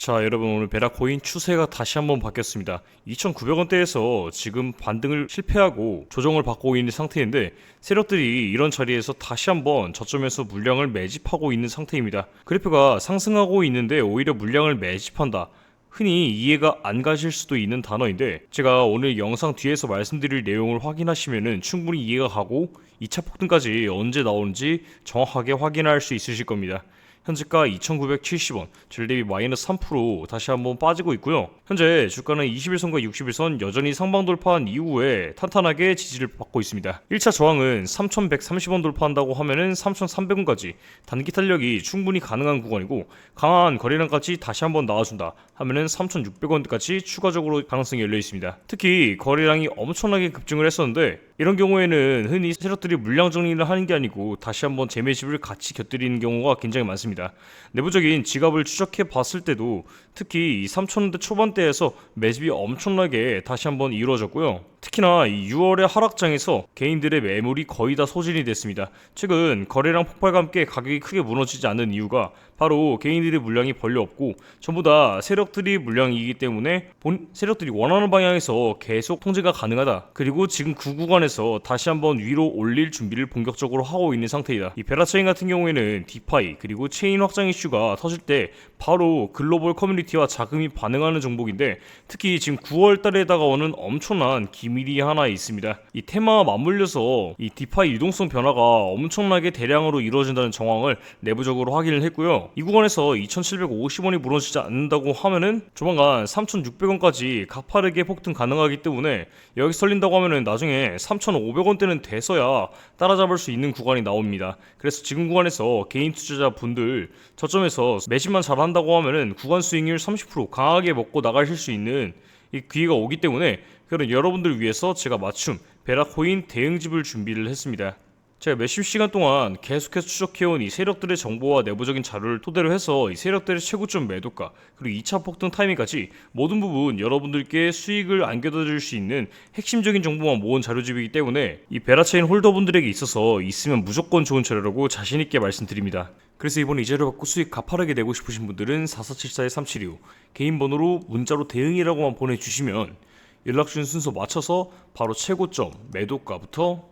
자 여러분 오늘 베라코인 추세가 다시 한번 바뀌었습니다. 2,900원대에서 지금 반등을 실패하고 조정을 받고 있는 상태인데 세력들이 이런 자리에서 다시 한번 저점에서 물량을 매집하고 있는 상태입니다. 그래프가 상승하고 있는데 오히려 물량을 매집한다. 흔히 이해가 안 가실 수도 있는 단어인데 제가 오늘 영상 뒤에서 말씀드릴 내용을 확인하시면 충분히 이해가 가고 2차 폭등까지 언제 나오는지 정확하게 확인할 수 있으실 겁니다 현재가 2,970원, 전대비 마이너스 3% 다시 한번 빠지고 있고요. 현재 주가는 21선과 61선 여전히 상방 돌파한 이후에 탄탄하게 지지를 받고 있습니다. 1차 저항은 3,130원 돌파한다고 하면은 3,300원까지 단기 탄력이 충분히 가능한 구간이고 강한 거래량까지 다시 한번 나와준다 하면은 3,600원까지 추가적으로 가능성이 열려 있습니다. 특히 거래량이 엄청나게 급증을 했었는데 이런 경우에는 흔히 세력들이 물량 정리를 하는 게 아니고 다시 한번 재매집을 같이 곁들이는 경우가 굉장히 많습니다. 내부적인 지갑을 추적해 봤을 때도 특히 이 3천원대 초반대에서 매집이 엄청나게 다시 한번 이루어졌고요. 특히나 이 6월의 하락장에서 개인들의 매물이 거의 다 소진이 됐습니다. 최근 거래량 폭발과 함께 가격이 크게 무너지지 않는 이유가 바로 개인들의 물량이 벌려 없고 전부 다 세력들이 물량이기 때문에 본 세력들이 원하는 방향에서 계속 통제가 가능하다. 그리고 지금 그 구간에서 다시 한번 위로 올릴 준비를 본격적으로 하고 있는 상태이다. 이 베라체인 같은 경우에는 디파이 그리고 체인 확장 이슈가 터질 때 바로 글로벌 커뮤니티와 자금이 반응하는 종목인데 특히 지금 9월 달에 다가오는 엄청난 기 밀이 하나 있습니다. 이 테마와 맞물려서 이 디파이 유동성 변화가 엄청나게 대량으로 이루어진다는 정황을 내부적으로 확인을 했고요. 이 구간에서 2,750원이 무너지지 않는다고 하면은 조만간 3,600원까지 가파르게 폭등 가능하기 때문에 여기 설린다고 하면은 나중에 3,500원대는 돼서야 따라잡을 수 있는 구간이 나옵니다. 그래서 지금 구간에서 개인 투자자 분들 저점에서 매집만 잘한다고 하면은 구간 수익률 30% 강하게 먹고 나가실 수 있는 이 기회가 오기 때문에 그런 여러분들 위해서 제가 맞춤 베라코인 대응집을 준비를 했습니다. 제가 몇십 시간 동안 계속해서 추적해온 이 세력들의 정보와 내부적인 자료를 토대로 해서 이 세력들의 최고점 매도가 그리고 2차 폭등 타이밍까지 모든 부분 여러분들께 수익을 안겨드릴 수 있는 핵심적인 정보만 모은 자료집이기 때문에 이 베라체인 홀더분들에게 있어서 있으면 무조건 좋은 자료라고 자신있게 말씀드립니다. 그래서 이번에 이 자료 받고 수익 가파르게 내고 싶으신 분들은 4474-375 개인 번호로 문자로 대응이라고만 보내주시면 연락 주신 순서 맞춰서 바로 최고점 매도가부터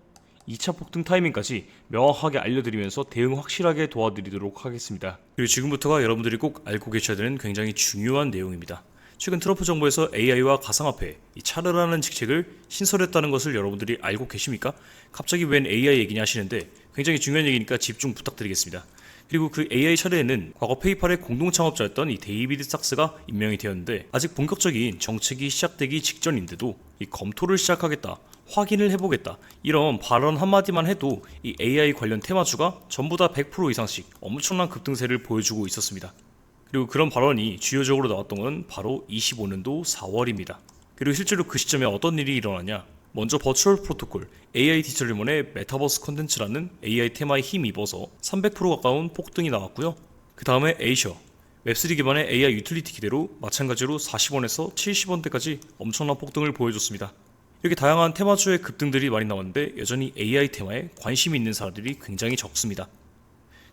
2차 폭등 타이밍까지 명확하게 알려드리면서 대응 확실하게 도와드리도록 하겠습니다. 그리고 지금부터가 여러분들이 꼭 알고 계셔야 되는 굉장히 중요한 내용입니다. 최근 트럼프 정부에서 AI와 가상화폐, 이 차르라는 직책을 신설했다는 것을 여러분들이 알고 계십니까? 갑자기 웬 AI 얘기냐 하시는데 굉장히 중요한 얘기니까 집중 부탁드리겠습니다. 그리고 그 AI 차례에는 과거 페이팔의 공동 창업자였던 이 데이비드 삭스가 임명이 되었는데 아직 본격적인 정책이 시작되기 직전인데도 이 검토를 시작하겠다. 확인을 해보겠다. 이런 발언 한마디만 해도 이 AI 관련 테마주가 전부 다 100% 이상씩 엄청난 급등세를 보여주고 있었습니다. 그리고 그런 발언이 주요적으로 나왔던 건 바로 25년도 4월입니다. 그리고 실제로 그 시점에 어떤 일이 일어나냐? 먼저 버추얼 프로토콜 AI 디지털 리몬의 메타버스 컨텐츠라는 AI 테마에 힘입어서 300% 가까운 폭등이 나왔고요. 그 다음에 에이셔 웹3 기반의 AI 유틸리티 기대로 마찬가지로 40원에서 70원대까지 엄청난 폭등을 보여줬습니다. 이렇게 다양한 테마주의 급등들이 많이 나왔는데 여전히 AI 테마에 관심이 있는 사람들이 굉장히 적습니다.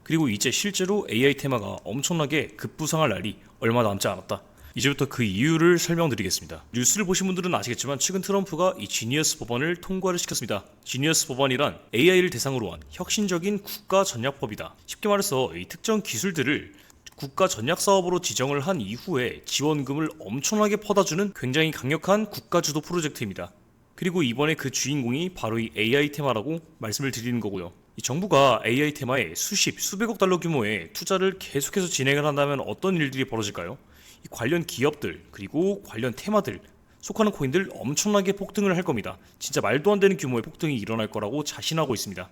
그리고 이제 실제로 AI 테마가 엄청나게 급부상할 날이 얼마 남지 않았다. 이제부터 그 이유를 설명드리겠습니다. 뉴스를 보신 분들은 아시겠지만 최근 트럼프가 이 지니어스 법안을 통과를 시켰습니다. 지니어스 법안이란 AI를 대상으로 한 혁신적인 국가 전략법이다. 쉽게 말해서 이 특정 기술들을 국가 전략 사업으로 지정을 한 이후에 지원금을 엄청나게 퍼다주는 굉장히 강력한 국가 주도 프로젝트입니다. 그리고 이번에 그 주인공이 바로 이 AI 테마라고 말씀을 드리는 거고요. 이 정부가 AI 테마에 수십, 수백억 달러 규모의 투자를 계속해서 진행을 한다면 어떤 일들이 벌어질까요? 이 관련 기업들, 그리고 관련 테마들, 속하는 코인들 엄청나게 폭등을 할 겁니다. 진짜 말도 안 되는 규모의 폭등이 일어날 거라고 자신하고 있습니다.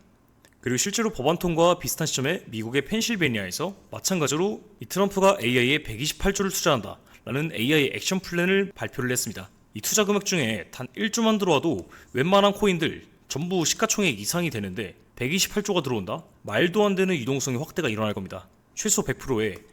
그리고 실제로 법안 통과와 비슷한 시점에 미국의 펜실베니아에서 마찬가지로 이 트럼프가 AI에 128조를 투자한다 라는 AI 액션 플랜을 발표를 했습니다. 이 투자 금액 중에 단 1조만 들어와도 웬만한 코인들 전부 시가총액 이상이 되는데 128조가 들어온다? 말도 안 되는 유동성의 확대가 일어날 겁니다. 최소 100%에